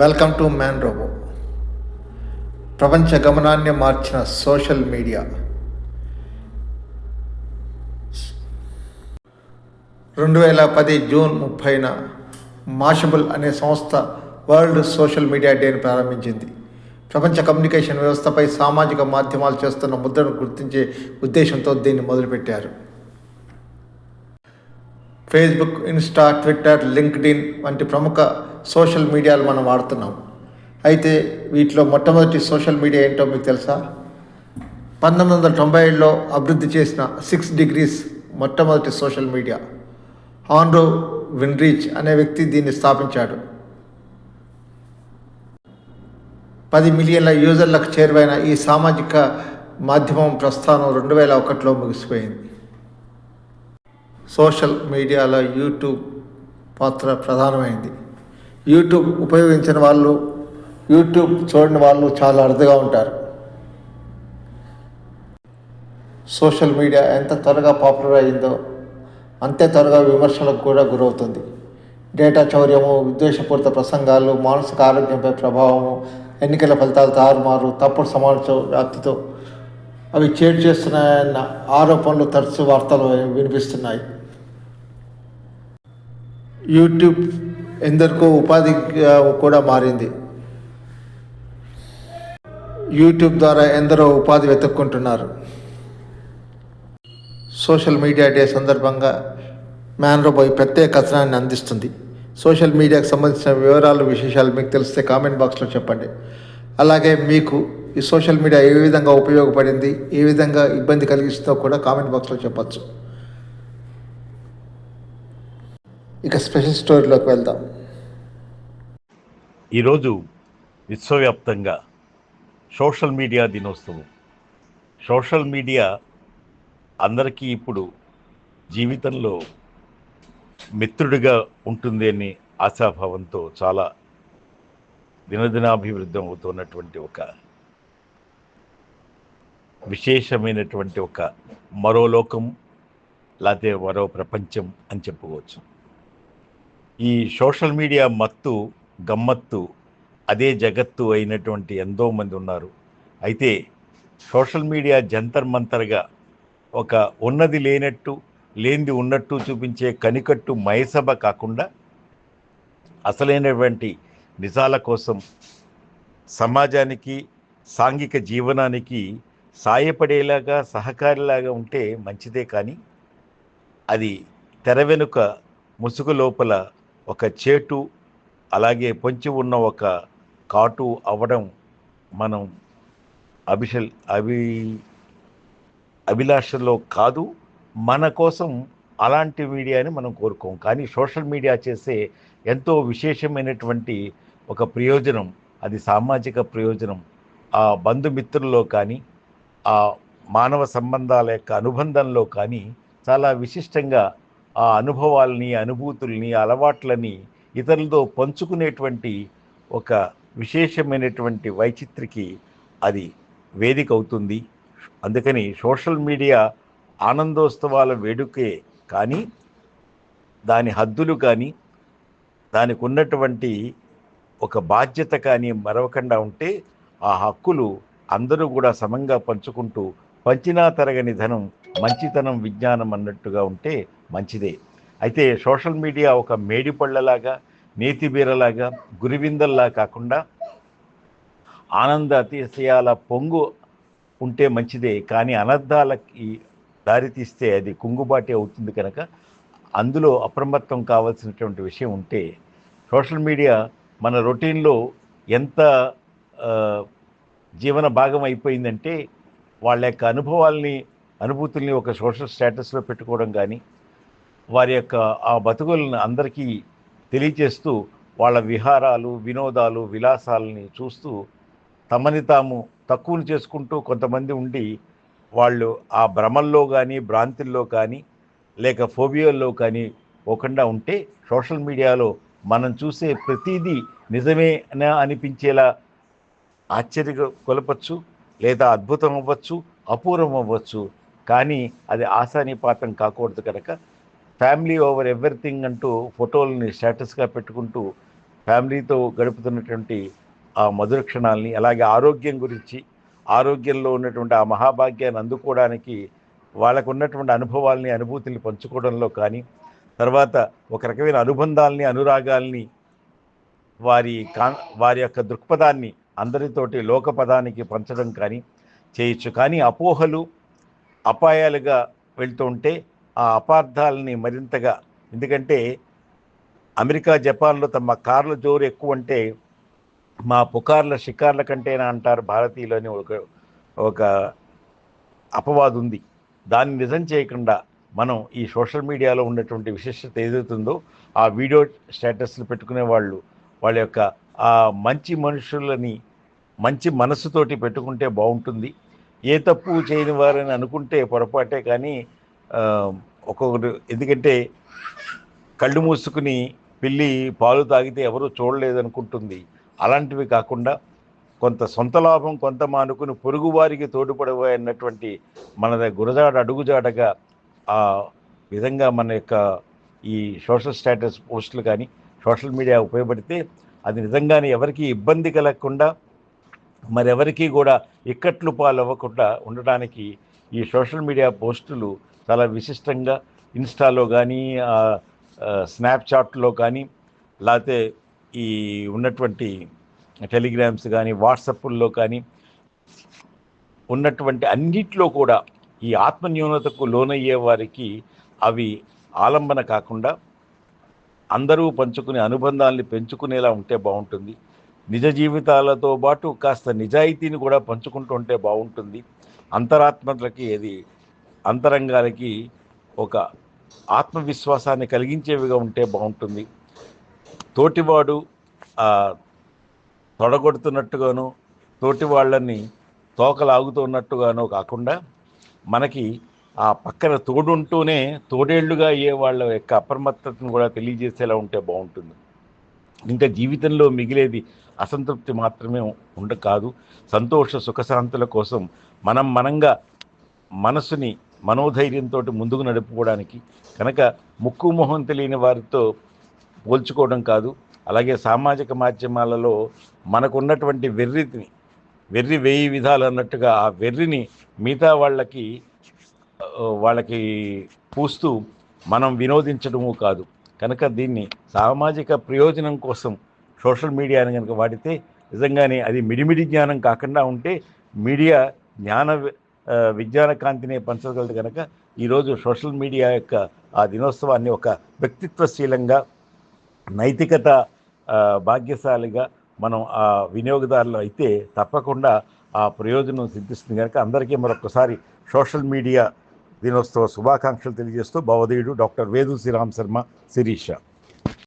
Welcome to man robo ప్రపంచ గమనాన్ని మార్చిన సోషల్ మీడియా రెండు వేల పది జూన్ ముప్పైన మాషబుల్ అనే సంస్థ వరల్డ్ సోషల్ మీడియా డేని ప్రారంభించింది. ప్రపంచ కమ్యూనికేషన్ వ్యవస్థపై సామాజిక మాధ్యమాలు చేస్తున్న ముద్రను గుర్తించే ఉద్దేశంతో దీన్ని మొదలుపెట్టారు. ఫేస్బుక్ ఇన్స్టా ట్విట్టర్ లింక్డ్ఇన్ వంటి ప్రముఖ సోషల్ మీడియాలు మనం వాడుతున్నాం. అయితే వీటిలో మొట్టమొదటి సోషల్ మీడియా ఏంటో మీకు తెలుసా? పంతొమ్మిది వందల తొంభై ఏడులో అభివృద్ధి చేసిన సిక్స్ డిగ్రీస్ మొట్టమొదటి సోషల్ మీడియా. ఆన్రో విన్రీచ్ అనే వ్యక్తి దీన్ని స్థాపించాడు. పది మిలియన్ల యూజర్లకు చేరువైన ఈ సామాజిక మాధ్యమం ప్రస్థానం రెండు వేల ఒకటిలో ముగిసిపోయింది. సోషల్ మీడియాలో యూట్యూబ్ పాత్ర ప్రధానమైంది. యూట్యూబ్ ఉపయోగించిన వాళ్ళు యూట్యూబ్ చూడని వాళ్ళు చాలా అరుదుగా ఉంటారు. సోషల్ మీడియా ఎంత త్వరగా పాపులర్ అయిందో అంతే త్వరగా విమర్శలకు కూడా గురవుతుంది. డేటా చౌర్యము విద్వేషపూరిత ప్రసంగాలు మానసిక ఆరోగ్యంపై ప్రభావము ఎన్నికల ఫలితాలు తారుమారు తప్పుడు సమాచార వ్యాప్తితో అవి చేటు చేస్తున్నాయన్న ఆరోపణలు తరచు వార్తలు వినిపిస్తున్నాయి. యూట్యూబ్ ఎందరికో ఉపాధి కూడా మారింది. యూట్యూబ్ ద్వారా ఎందరో ఉపాధి వెతుక్కుంటున్నారు. సోషల్ మీడియా డే సందర్భంగా మ్యాన్రోబోయ్ ప్రత్యేక కథనాన్ని అందిస్తుంది. సోషల్ మీడియాకు సంబంధించిన వివరాలు విశేషాలు మీకు తెలిస్తే కామెంట్ బాక్స్లో చెప్పండి. అలాగే మీకు ఈ సోషల్ మీడియా ఏ విధంగా ఉపయోగపడింది ఏ విధంగా ఇబ్బంది కలిగిస్తుందో కూడా కామెంట్ బాక్స్లో చెప్పచ్చు. ఇక స్పెషల్ స్టోరీలోకి వెళ్దాం. ఈరోజు విశ్వవ్యాప్తంగా సోషల్ మీడియా దినోత్సవం. సోషల్ మీడియా అందరికీ ఇప్పుడు జీవితంలో మిత్రుడిగా ఉంటుంది అని ఆశాభావంతో చాలా దినదినాభివృద్ధి అవుతున్నటువంటి ఒక విశేషమైనటువంటి ఒక మరో లోకం లేకపోతే మరో ప్రపంచం అని చెప్పుకోవచ్చు. ఈ సోషల్ మీడియా మత్తు గమ్మత్తు అదే జగత్తు అయినటువంటి ఎంతో మంది ఉన్నారు. అయితే సోషల్ మీడియా జంతర్ మంతర్గా ఒక ఉన్నది లేనట్టు లేనిది ఉన్నట్టు చూపించే కనికట్టు మయసభ కాకుండా అసలైనటువంటి నిజాల కోసం సమాజానికి సాంఘిక జీవనానికి సాయపడేలాగా సహకారిలాగా ఉంటే మంచిదే కానీ అది తెర వెనుక ముసుగు లోపల ఒక చేటు అలాగే పొంచి ఉన్న ఒక కాటు అవ్వడం మనం అభిషల్ అభి అభిలాషలో కాదు మన కోసం అలాంటి మీడియాని మనం కోరుకోం. కానీ సోషల్ మీడియా చేసే ఎంతో విశేషమైనటువంటి ఒక ప్రయోజనం అది సామాజిక ప్రయోజనం. ఆ బంధుమిత్రుల్లో కానీ ఆ మానవ సంబంధాల యొక్క అనుబంధంలో కానీ చాలా విశిష్టంగా ఆ అనుభవాల్ని అనుభూతుల్ని అలవాట్లని ఇతరులతో పంచుకునేటువంటి ఒక విశేషమైనటువంటి వైచిత్రికి అది వేదిక అవుతుంది. అందుకని సోషల్ మీడియా ఆనందోత్సవాల వేడుకే కానీ దాని హద్దులు కానీ దానికి ఉన్నటువంటి ఒక బాధ్యత కానీ మరవకుండా ఉంటే ఆ హక్కులు అందరూ కూడా సమంగా పంచుకుంటూ పంచినా తరగని ధనం మంచితనం విజ్ఞానం అన్నట్టుగా ఉంటే మంచిదే. అయితే సోషల్ మీడియా ఒక మేడిపళ్ళలాగా నేతిబీరలాగా గురివిందల్లా కాకుండా ఆనంద అతిశయాల పొంగు ఉంటే మంచిదే కానీ అనర్థాలకి దారితీస్తే అది కుంగుబాటి అవుతుంది కనుక అందులో అప్రమత్తం కావాల్సినటువంటి విషయం ఉంటే సోషల్ మీడియా మన రొటీన్లో ఎంత జీవన భాగం అయిపోయిందంటే వాళ్ళ యొక్క అనుభవాల్ని అనుభూతుల్ని ఒక సోషల్ స్టేటస్లో పెట్టుకోవడం కానీ వారి యొక్క ఆ బతుకులను అందరికీ తెలియచేస్తూ వాళ్ళ విహారాలు వినోదాలు విలాసాలని చూస్తూ తమని తాము తక్కువలు చేసుకుంటూ కొంతమంది ఉండి వాళ్ళు ఆ భ్రమల్లో కానీ భ్రాంతిల్లో కానీ లేక ఫోబియోల్లో కానీ పోకుండా ఉంటే సోషల్ మీడియాలో మనం చూసే ప్రతిదీ నిజమే అనిపించేలా ఆశ్చర్య కొలపచ్చు లేదా అద్భుతం అవ్వచ్చు అపూర్వం అవ్వచ్చు. కానీ అది ఆశానిపాతం కాకూడదు కనుక ఫ్యామిలీ ఓవర్ ఎవ్రీథింగ్ అంటూ ఫోటోలని స్టేటస్గా పెట్టుకుంటూ ఫ్యామిలీతో గడుపుతున్నటువంటి ఆ మధుర క్షణాలని అలాగే ఆరోగ్యం గురించి ఆరోగ్యంలో ఉన్నటువంటి ఆ మహాభాగ్యాన్ని అందుకోవడానికి వాళ్ళకు ఉన్నటువంటి అనుభవాల్ని అనుభూతుల్ని పంచుకోవడంలో కానీ తర్వాత ఒక రకమైన అనుబంధాలని అనురాగాల్ని వారి కా వారి యొక్క దృక్పథాన్ని అందరితోటి లోకపదానికి పంచడం కానీ చేయొచ్చు. కానీ అపోహలు అపాయాలుగా వెళ్తూ ఉంటే ఆ అపార్థాలని మరింతగా. ఎందుకంటే అమెరికా జపాన్లో తమ కార్ల జోరు ఎక్కువ అంటే మా పుకార్ల షికార్ల కంటేనా అంటారు భారతీయులని ఒక ఒక అపవాదు ఉంది దాన్ని నిజం చేయకుండా మనం ఈ సోషల్ మీడియాలో ఉన్నటువంటి విశిష్టత ఏదైతుందో ఆ వీడియో స్టేటస్లు పెట్టుకునే వాళ్ళు వాళ్ళ యొక్క ఆ మంచి మనుషులని మంచి మనసుతోటి పెట్టుకుంటే బాగుంటుంది ఏ తప్పు చేయని వారని అనుకుంటే పొరపాటే కానీ ఒక్కొక్కటి ఎందుకంటే కళ్ళు మూసుకుని పిల్లి పాలు తాగితే ఎవరూ చూడలేదనుకుంటుంది. అలాంటివి కాకుండా కొంత సొంత లాభం కొంత మానుకుని పొరుగువారికి తోడుపడవే అన్నటువంటి మన గురజాడ అడుగుజాడగా ఆ విధంగా మన యొక్క ఈ సోషల్ స్టేటస్ పోస్టులు కానీ సోషల్ మీడియా ఉపయోగపడితే అది నిజంగానే ఎవరికి ఇబ్బంది కలగకుండా మరెవరికీ కూడా ఇక్కట్లు పాలవ్వకుండా ఉండడానికి ఈ సోషల్ మీడియా పోస్టులు చాలా విశిష్టంగా ఇన్స్టాలో కానీ స్నాప్చాట్లో కానీ లేకపోతే ఈ ఉన్నటువంటి టెలిగ్రామ్స్ కానీ వాట్సప్ల్లో కానీ ఉన్నటువంటి అన్నిట్లో కూడా ఈ ఆత్మన్యూనతకు లోనయ్యే వారికి అవి ఆలంబన కాకుండా అందరూ పంచుకునే అనుబంధాల్ని పెంచుకునేలా ఉంటే బాగుంటుంది నిజ జీవితాలతో పాటు కాస్త నిజాయితీని కూడా పంచుకుంటూ ఉంటే బాగుంటుంది అంతరాత్మలకి అది అంతరంగాలకి ఒక ఆత్మవిశ్వాసాన్ని కలిగించేవిగా ఉంటే బాగుంటుంది. తోటివాడు తొడగొడుతున్నట్టుగాను తోటి వాళ్ళని తోకలాగుతున్నట్టుగానో కాకుండా మనకి ఆ పక్కన తోడుంటూనే తోడేళ్ళుగా అయ్యే వాళ్ళ యొక్క అప్రమత్తతను కూడా తెలియజేసేలా ఉంటే బాగుంటుంది. ఇంకా జీవితంలో మిగిలేది అసంతృప్తి మాత్రమే ఉండ కాదు. సంతోష సుఖశాంతుల కోసం మనం మనంగా మనసుని మనోధైర్యంతో ముందుకు నడుపుకోవడానికి కనుక ముక్కు మొహం తెలియని వారితో పోల్చుకోవడం కాదు అలాగే సామాజిక మాధ్యమాలలో మనకున్నటువంటి వెర్రిని వెర్రి వేయి విధాలు అన్నట్టుగా ఆ వెర్రిని మిగతా వాళ్ళకి వాళ్ళకి పూస్తూ మనం వినోదించడము కాదు. కనుక దీన్ని సామాజిక ప్రయోజనం కోసం సోషల్ మీడియాని కనుక వాడితే నిజంగానే అది మిడిమిడి జ్ఞానం కాకుండా ఉంటే మీడియా జ్ఞాన విజ్ఞాన కాంతిని పంచగలదు కనుక ఈరోజు సోషల్ మీడియా యొక్క ఆ దినోత్సవాన్ని ఒక వ్యక్తిత్వశీలంగా నైతికత భాగ్యశాలిగా మనం ఆ వినియోగదారులు అయితే తప్పకుండా ఆ ప్రయోజనం సిద్ధిస్తుంది కనుక అందరికీ మరొకసారి సోషల్ మీడియా దినోత్సవ శుభాకాంక్షలు తెలియజేస్తూ భవదీయుడు డాక్టర్ వేదు శ్రీరామ్ శర్మ శిరీష.